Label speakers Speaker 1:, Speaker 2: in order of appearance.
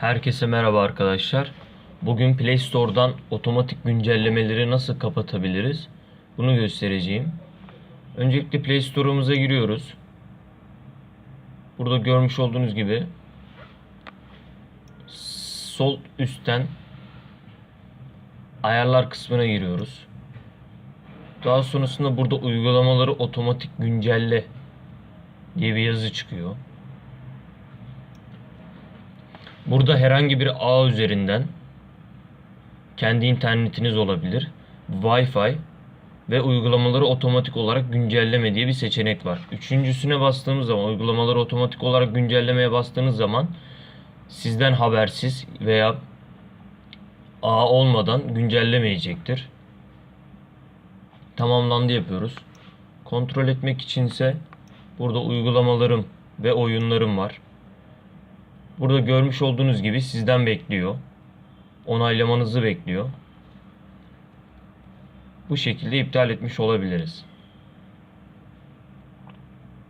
Speaker 1: Herkese merhaba arkadaşlar. Bugün Play Store'dan otomatik güncellemeleri nasıl kapatabiliriz? Bunu göstereceğim. Öncelikle Play Store'umuza giriyoruz. Burada görmüş olduğunuz gibi sol üstten ayarlar kısmına giriyoruz. Daha sonrasında burada uygulamaları otomatik güncelle diye bir yazı çıkıyor. Burada herhangi bir ağ üzerinden kendi internetiniz olabilir. Wi-Fi ve uygulamaları otomatik olarak güncelleme diye bir seçenek var. Üçüncüsüne bastığımız zaman uygulamaları otomatik olarak güncellemeye bastığınız zaman sizden habersiz veya ağ olmadan güncellemeyecektir. Tamamlandı yapıyoruz. Kontrol etmek içinse burada uygulamalarım ve oyunlarım var. Burada görmüş olduğunuz gibi sizden bekliyor. Onaylamanızı bekliyor. Bu şekilde iptal etmiş olabiliriz.